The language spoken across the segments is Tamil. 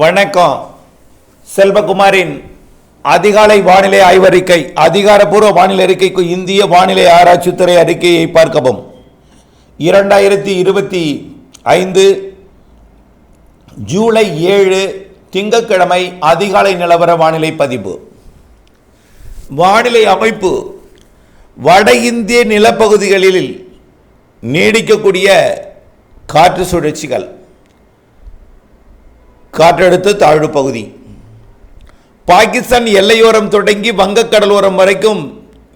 வணக்கம். செல்வகுமாரின் அதிகாலை வானிலை ஆய்வறிக்கை அதிகாரப்பூர்வ வானிலை அறிக்கைக்கு இந்திய வானிலை ஆராய்ச்சித்துறை அறிக்கையை பார்க்கவும். இரண்டாயிரத்தி இருபத்தி ஐந்து ஜூலை ஏழு திங்கட்கிழமை அதிகாலை நிலவர வானிலை பதிவு வானிலை அமைப்பு வட இந்திய நிலப்பகுதிகளில் நீடிக்கக்கூடிய காற்று சுழற்சிகள். காற்றழுத்த தாழ்வு பகுதி. பாகிஸ்தான் எல்லையோரம் தொடங்கி வங்கக்கடலோரம் வரைக்கும்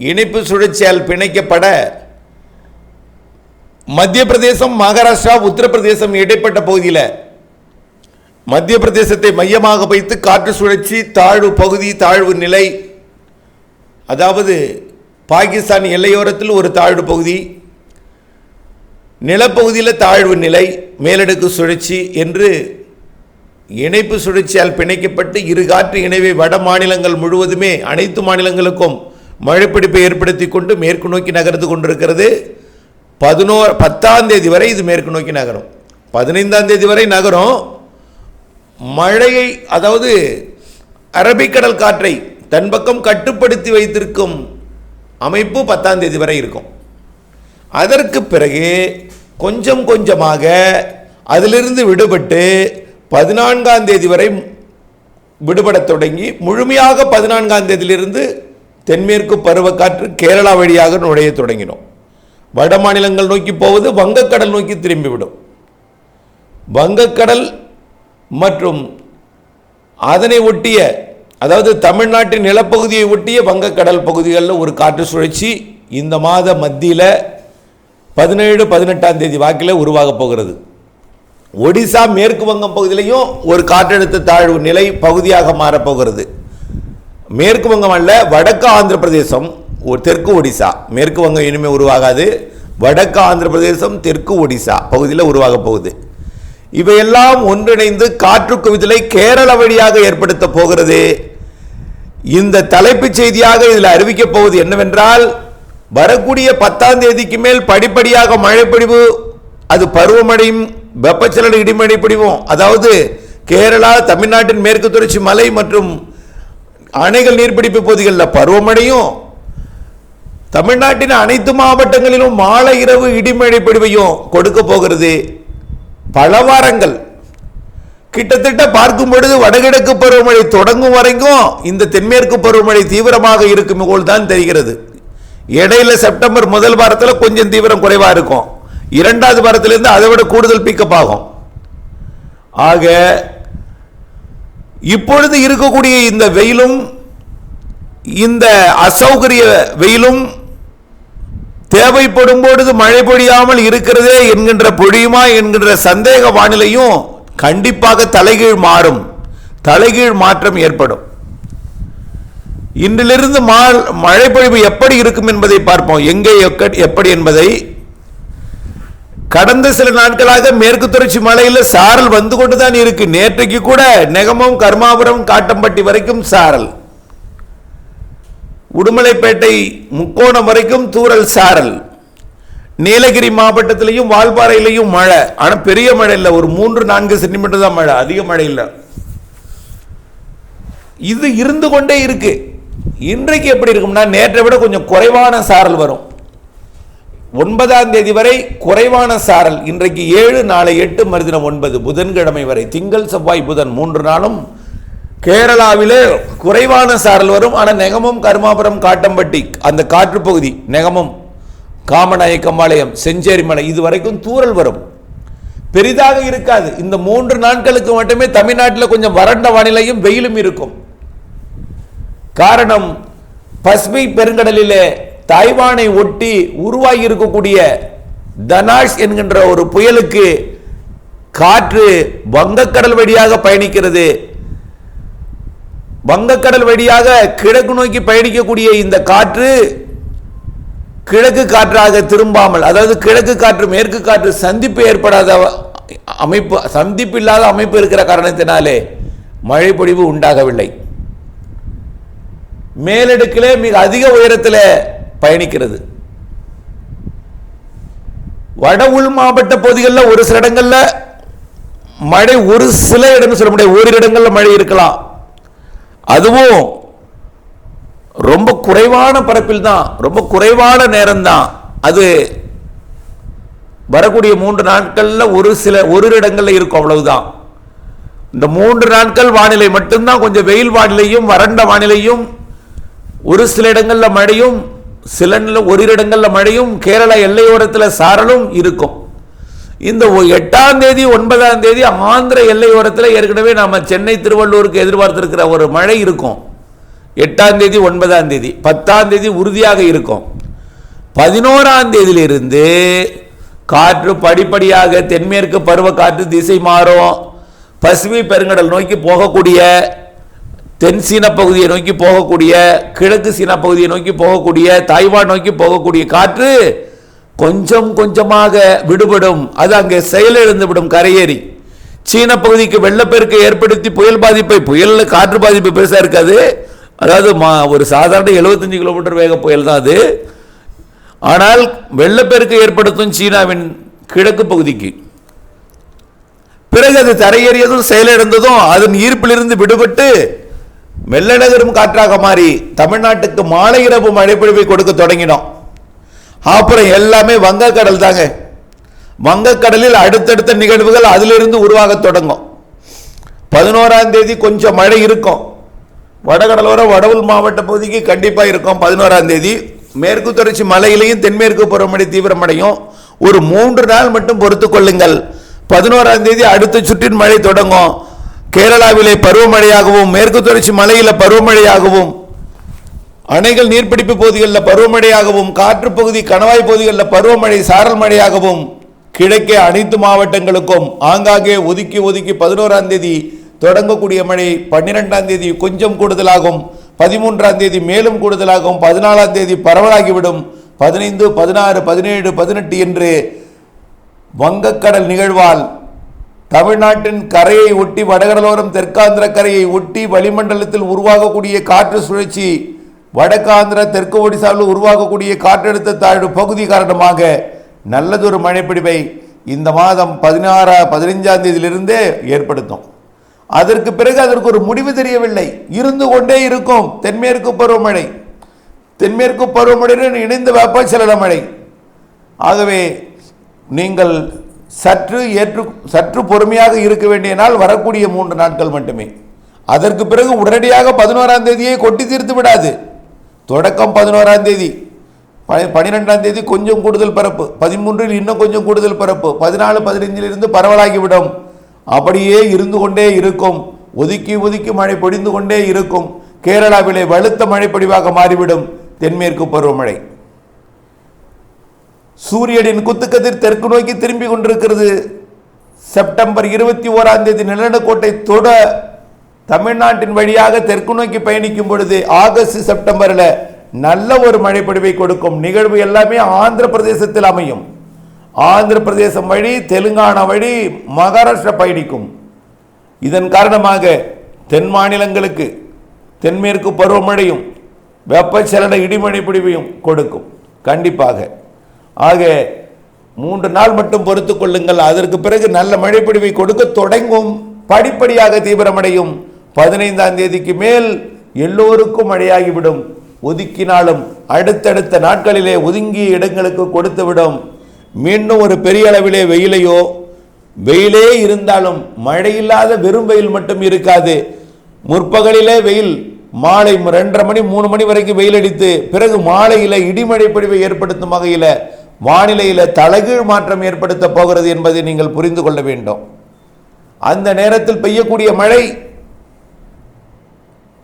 இணைப்பு சுழற்சியால் பிணைக்கப்பட மத்திய பிரதேசம் மகாராஷ்டிரா உத்தரப்பிரதேசம் இடைப்பட்ட பகுதியில் மத்திய பிரதேசத்தை மையமாக வைத்து காற்று சுழற்சி தாழ்வு பகுதி தாழ்வு நிலை அதாவது பாகிஸ்தான் எல்லையோரத்தில் ஒரு தாழ்வு பகுதி நிலப்பகுதியில் தாழ்வு நிலை மேலடுக்கு சுழற்சி என்று இணைப்பு சுழற்சியால் பிணைக்கப்பட்டு இரு காற்று இணைவை வட மாநிலங்கள் முழுவதுமே அனைத்து மாநிலங்களுக்கும் மழைப்பிடிப்பை ஏற்படுத்தி கொண்டு மேற்கு நோக்கி நகர்ந்து கொண்டிருக்கிறது. பதினோரு பத்தாம் தேதி வரை இது மேற்கு நோக்கி நகரும். பதினைந்தாம் தேதி வரை நகரும். மழையை அதாவது அரபிக்கடல் காற்றை தன் பக்கம் கட்டுப்படுத்தி வைத்திருக்கும் அமைப்பு பத்தாம் தேதி வரை இருக்கும். அதற்கு பிறகு கொஞ்சம் கொஞ்சமாக அதிலிருந்து விடுபட்டு பதினான்காம் தேதி வரை விடுபடத் தொடங்கி முழுமையாக பதினான்காம் தேதியிலிருந்து தென்மேற்கு பருவக்காற்று கேரளா வழியாக நுழைய தொடங்கினோம். வட மாநிலங்கள் நோக்கி போவது வங்கக்கடல் நோக்கி திரும்பிவிடும். வங்கக்கடல் மற்றும் அதனை ஒட்டிய அதாவது தமிழ்நாட்டின் நிலப்பகுதியை ஒட்டிய வங்கக்கடல் பகுதிகளில் ஒரு காற்று சுழற்சி இந்த மாத மத்தியில் பதினேழு பதினெட்டாம் தேதி வாக்கில் உருவாகப் போகிறது. ஒடிசா மேற்கு வங்கம் பகுதியிலையும் ஒரு காற்றழுத்த தாழ்வு நிலை பகுதியாக மாறப்போகிறது மேற்கு வங்கம் அல்ல வடக்கு ஆந்திர பிரதேசம் தெற்கு ஒடிசா. மேற்கு வங்கம் இனிமேல் உருவாகாது. வடக்கு ஆந்திர பிரதேசம் தெற்கு ஒடிசா பகுதியில் உருவாகப் போகுது. இவையெல்லாம் ஒன்றிணைந்து காற்று குவிதலை கேரள வழியாக ஏற்படுத்த போகிறது. இந்த தலைப்புச் செய்தியாக இதில் அறிவிக்கப் போவது என்னவென்றால் வரக்கூடிய பத்தாம் தேதிக்கு மேல் படிப்படியாக மழைப்பொழிவு அது பருவமழையும் வெப்பச்சலன இடிமழை பிடிவோம். அதாவது கேரளா தமிழ்நாட்டின் மேற்கு தொடர்ச்சி மலை மற்றும் அணைகள் நீர்பிடிப்பு பகுதிகளில் பருவமழையும் தமிழ்நாட்டின் அனைத்து மாவட்டங்களிலும் மாலை இரவு இடிமழை பிடிவையும் கொடுக்க போகிறது. பல வாரங்கள். கிட்டத்தட்ட பார்க்கும் பொழுது வடகிழக்கு பருவமழை தொடங்கும் வரைக்கும் இந்த தென்மேற்கு பருவமழை தீவிரமாக இருக்கும் போல் தான் தெரிகிறது. இடையில செப்டம்பர் முதல் வாரத்தில் கொஞ்சம் தீவிரம் குறைவாக இருக்கும். இரண்டாவது வாரத்திலிருந்து அதை விட கூடுதல் பிக்கப் ஆகும். ஆக இப்பொழுது இருக்கக்கூடிய இந்த வெயிலும் இந்த அசௌகரிய வெயிலும் தேவைப்படும் பொழுது மழை பொழியாமல் இருக்கிறதே என்கின்ற பொழியுமா என்கின்ற சந்தேக வானிலையும் கண்டிப்பாக தலைகீழ் மாறும். தலைகீழ் மாற்றம் ஏற்படும். இன்றிலிருந்து மா- பொழிவு எப்படி இருக்கும் என்பதை பார்ப்போம். எங்கே எப்படி என்பதை கடந்த சில நாட்களாக மேற்கு தொடர்ச்சி மலையில் சாரல் வந்து கொண்டுதான் இருக்கு. நேற்றைக்கு கூட நெகமம் கர்மாபுரம் காட்டம்பட்டி வரைக்கும் சாரல். உடுமலைப்பேட்டை முக்கோணம் வரைக்கும் தூரல் சாரல். நீலகிரி மாவட்டத்திலையும் வால்பாறையிலையும் மழை. ஆனால் பெரிய மழை இல்லை. ஒரு மூன்று நான்கு சென்டிமீட்டர் தான் மழை. அதிக மழை இல்லை. இது இருந்து கொண்டே இருக்கு. இன்றைக்கு எப்படி இருக்கும்னா நேற்றை விட கொஞ்சம் குறைவான சாரல் வரும். ஒன்பதாம் தேதி வரை குறைவான சாரல். இன்றைக்கு ஏழு நாளை எட்டு மறுதினம் ஒன்பது புதன்கிழமை வரை. திங்கள் செவ்வாய் புதன் மூன்று நாளும் கேரளாவிலே குறைவான சாரல் வரும். ஆனால் நெகமம் கருமாபுரம் காட்டம்பட்டி அந்த காற்று பகுதி நெகமம் காமநாயக்கம்பாளையம் செஞ்சேரிமலை இது வரைக்கும் தூரல் வரும். பெரிதாக இருக்காது. இந்த மூன்று நாட்களுக்கு மட்டுமே தமிழ்நாட்டில் கொஞ்சம் வறண்ட வானிலையும் வெயிலும் இருக்கும். காரணம் பசுமை பெருங்கடலிலே தாய்வானை ஒட்டி உருவாகி இருக்கக்கூடிய தனாஷ் என்கின்ற ஒரு புயலுக்கு காற்று வங்கக்கடல் வழியாக பயணிக்கிறது. வங்கக்கடல் வழியாக கிழக்கு நோக்கி பயணிக்கக்கூடிய இந்த காற்று கிழக்கு காற்றாக திரும்பாமல் அதாவது கிழக்கு காற்று மேற்கு காற்று சந்திப்பு ஏற்படாத அமைப்பு சந்திப்பு இல்லாத அமைப்பு இருக்கிற காரணத்தினாலே மழை பொழிவு உண்டாகவில்லை. மேலடுக்கிலே மிக அதிக உயரத்தில் பயணிக்கிறது. வட உள் மாவட்ட பகுதிகளில் ஒரு சில இடங்களில் மழை ஒரு சில இடம்னு சொல்ல முடியாது. ஓரிரு இடங்களில் மழை இருக்கலாம். அதுவும் ரொம்ப குறைவான பரப்பில் தான். ரொம்ப குறைவான நேரம் தான். அது வரக்கூடிய மூன்று நாட்களில் ஒரு சில ஒரு இடங்களில் இருக்கும் அவ்வளவுதான். இந்த மூன்று நாட்கள் வானிலை மட்டும்தான். கொஞ்சம் வெயில் வானிலையும் வறண்ட வானிலையும் ஒரு சில இடங்களில் மழையும் சில ஒரு இடங்களில் மழையும் கேரளா எல்லையோரத்தில் சாரலும் இருக்கும். இந்த ஒ- எட்டாம் தேதி ஒன்பதாம் தேதி ஆந்திர எல்லையோரத்தில் ஏற்கனவே நாம் சென்னை திருவள்ளூருக்கு எதிர்பார்த்துருக்கிற ஒரு மழை இருக்கும். எட்டாம் தேதி ஒன்பதாம் தேதி பத்தாம் தேதி உறுதியாக இருக்கும். பதினோராம் தேதியிலிருந்து காற்று படிப்படியாக தென்மேற்கு பருவ காற்று திசை மாறும். பசுமை பெருங்கடல் நோக்கி போகக்கூடிய தென் சீன பகுதியை நோக்கி போகக்கூடிய கிழக்கு சீன பகுதியை நோக்கி போகக்கூடிய தாய்வான் நோக்கி போகக்கூடிய காற்று கொஞ்சம் கொஞ்சமாக விடுபடும். அது அங்கே செயலிழந்து விடும் கரையேறி. சீன பகுதிக்கு வெள்ளப்பெருக்கு ஏற்படுத்தி புயல் பாதிப்பை புயலில் காற்று பாதிப்பு பெருசாக இருக்காது. அதாவது மா- ஒரு சாதாரண 75 கிலோமீட்டர் வேக புயல் தான் அது. ஆனால் வெள்ளப்பெருக்கு ஏற்படுத்தும் சீனாவின் கிழக்கு பகுதிக்கு. பிறகு அது தரையேறியதும் செயலிழந்ததும் அதன் ஈர்ப்பிலிருந்து விடுபட்டு மெல்லநகரும் காற்றாக மாறி தமிழ்நாட்டுக்கு மாலை இரவு மழைப்பொழிவை கொடுக்க தொடங்கினோம். அப்புறம் எல்லாமே வங்கக்கடல் தாங்க. வங்கக்கடலில் அடுத்தடுத்த நிகழ்வுகள் அதிலிருந்து உருவாக தொடங்கும். பதினோராம் தேதி கொஞ்சம் மழை இருக்கும். வடகடலோர வடவுள் மாவட்ட பகுதிக்கு கண்டிப்பாக இருக்கும் பதினோராம் தேதி. மேற்கு தொடர்ச்சி மலையிலையும் தென்மேற்கு பருவமழை தீவிரமடையும். ஒரு மூன்று நாள் மட்டும் பொறுத்துக்கொள்ளுங்கள் பதினோராம் தேதி அடுத்த சுற்றின் மழை தொடங்கும். கேரளாவிலே பருவமழையாகவும் மேற்கு தொடர்ச்சி மலையில் பருவமழையாகவும் அணைகள் நீர்பிடிப்பு பகுதிகளில் பருவமழையாகவும் காற்று பகுதி கணவாய் பகுதிகளில் பருவமழை சாரல் மழையாகவும் கிழக்கே அனைத்து மாவட்டங்களுக்கும் ஆங்காங்கே ஒதுக்கி ஒதுக்கி பதினோராம் தேதி தொடங்கக்கூடிய மழை பன்னிரெண்டாம் தேதி கொஞ்சம் கூடுதலாகும் பதிமூன்றாம் தேதி மேலும் கூடுதலாகும் பதினாலாம் தேதி பரவலாகிவிடும் பதினைந்து பதினாறு பதினேழு பதினெட்டு என்று வங்கக்கடல் நிகழ்வால் தமிழ்நாட்டின் கரையை ஒட்டி வடகடலோரம் தெற்காந்திர கரையை ஒட்டி வளிமண்டலத்தில் உருவாகக்கூடிய காற்று சுழற்சி வடக்காந்திர தெற்கு ஒடிசாவில் உருவாகக்கூடிய காற்றழுத்த தாழ்வு பகுதி காரணமாக நல்லதொரு மழைப்பிடிப்பை இந்த மாதம் பதினாறா பதினைஞ்சாம் தேதியிலிருந்தே ஏற்படுத்தும். அதற்கு பிறகு அதற்கு ஒரு முடிவு தெரியவில்லை. இருந்து கொண்டே இருக்கும். தென்மேற்கு பருவமழை. தென்மேற்கு பருவமழையுடன் இணைந்த வெப்பச்சலன மழை. ஆகவே நீங்கள் சற்று ஏற்று சற்று பொறுமையாக இருக்க வேண்டிய நாள் வரக்கூடிய மூன்று நாட்கள் மட்டுமே. அதற்கு பிறகு உடனடியாக பதினோராம் தேதியை கொட்டி தீர்த்து விடாது. தொடக்கம் பதினோராம் தேதி. ப- தேதி கொஞ்சம் கூடுதல் பரப்பு பதிமூன்றில் இன்னும் கொஞ்சம் கூடுதல் பரப்பு பதினாலு பதினைஞ்சிலிருந்து பரவலாகிவிடும். அப்படியே இருந்து கொண்டே இருக்கும். ஒதுக்கி ஒதுக்கி மழை பொழிந்து கொண்டே இருக்கும். கேரளாவிலே வலுத்த மழை பொடிவாக மாறிவிடும். தென்மேற்கு பருவமழை. சூரியனின் குத்துக்கதிர் தெற்கு நோக்கி திரும்பி கொண்டிருக்கிறது. செப்டம்பர் இருபத்தி ஓராம் தேதி நிலநடுக்கோட்டை தொட தமிழ்நாட்டின் வழியாக தெற்கு நோக்கி பயணிக்கும் பொழுது ஆகஸ்ட் செப்டம்பரில் நல்ல ஒரு மழைப்பொழிவை கொடுக்கும் நிகழ்வு எல்லாமே ஆந்திர பிரதேசத்தில் அமையும். ஆந்திர பிரதேசம் வழி தெலுங்கானா வழி மகாராஷ்டிரா பயணிக்கும். இதன் காரணமாக தென் மாநிலங்களுக்கு தென்மேற்கு பருவமழையும் வெப்பச்சலன இடிமழை பிடிவையும் கொடுக்கும். கண்டிப்பாக. ஆக மூன்று நாள் மட்டும் பொறுத்து கொள்ளுங்கள். அதற்கு பிறகு நல்ல மழைப்பிடிவை கொடுக்க தொடங்கும். படிப்படியாக தீவிரமடையும். பதினைந்தாம் தேதிக்கு மேல் எல்லோருக்கும் மழையாகிவிடும். ஒதுக்கினாலும் அடுத்தடுத்த நாட்களிலே ஒதுங்கிய இடங்களுக்கு கொடுத்துவிடும். மீண்டும் ஒரு பெரிய அளவிலே வெயிலையோ வெயிலே இருந்தாலும் மழையில்லாத வெறும் வெயில் மட்டும் இருக்காது. முற்பகலிலே வெயில் மாலை ரெண்டரை மணி மூணு மணி வரைக்கும் வெயில் அடித்து பிறகு மாலையில் இடிமழை பொழிவை ஏற்படுத்தும் வகையில் வானிலையில் தலைகீழ் மாற்றம் ஏற்படுத்த போகிறது என்பதை நீங்கள் புரிந்து கொள்ள வேண்டும். அந்த நேரத்தில் பெய்யக்கூடிய மழை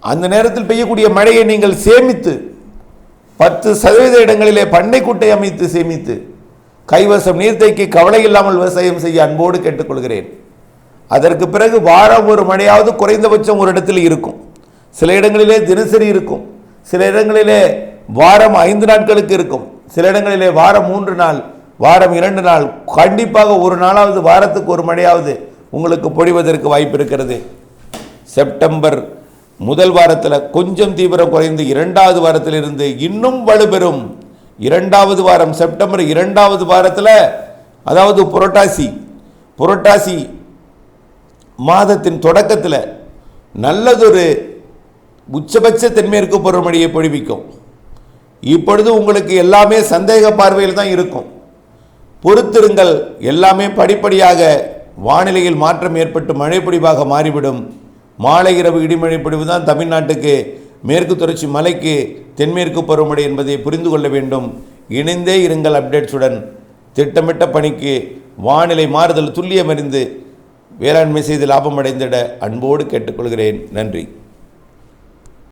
அந்த நேரத்தில் பெய்யக்கூடிய மழையை நீங்கள் சேமித்து பத்து சதவீத இடங்களிலே பண்ணைக்குட்டை அமைத்து சேமித்து கைவசம் நீர்த்தைக்கு கவலை இல்லாமல் விவசாயம் செய்ய அன்போடு கேட்டுக்கொள்கிறேன். அதற்கு பிறகு வாரம் ஒரு மழையாவது குறைந்தபட்சம் ஒரு இடத்தில் இருக்கும். சில இடங்களிலே தினசரி இருக்கும். சில இடங்களிலே வாரம் ஐந்து நாட்களுக்கு இருக்கும். சில இடங்களிலே வாரம் மூன்று நாள் வாரம் இரண்டு நாள் கண்டிப்பாக ஒரு நாளாவது வாரத்துக்கு ஒரு மழையாவது உங்களுக்கு பொழிவதற்கு வாய்ப்பு இருக்கிறது. செப்டம்பர் முதல் வாரத்தில் கொஞ்சம் தீவிரம் குறைந்து இரண்டாவது வாரத்திலிருந்து இன்னும் வலுப்பெறும். இரண்டாவது வாரம் செப்டம்பர் இரண்டாவது வாரத்தில் அதாவது புரட்டாசி புரட்டாசி மாதத்தின் தொடக்கத்தில் நல்லதொரு உச்சபட்ச தென்மேற்கு பருவமழையை பொழிவிக்கும். இப்பொழுது உங்களுக்கு எல்லாமே சந்தேக பார்வையில் தான் இருக்கும். பொறுத்திருங்கள் எல்லாமே படிப்படியாக வானிலையில் மாற்றம் ஏற்பட்டு மழை மாறிவிடும். மாலை இரவு இடிமழை பொடிவு தான் தமிழ்நாட்டுக்கு மேற்கு தொடர்ச்சி மலைக்கு தென்மேற்கு பருவமழை என்பதை புரிந்து கொள்ள வேண்டும். இணைந்தே இருங்கள் அப்டேட்ஸுடன் திட்டமிட்ட பணிக்கு வானிலை மாறுதல் துல்லியமறிந்து வேளாண்மை செய்து லாபம் அடைந்திட அன்போடு கேட்டுக்கொள்கிறேன். நன்றி.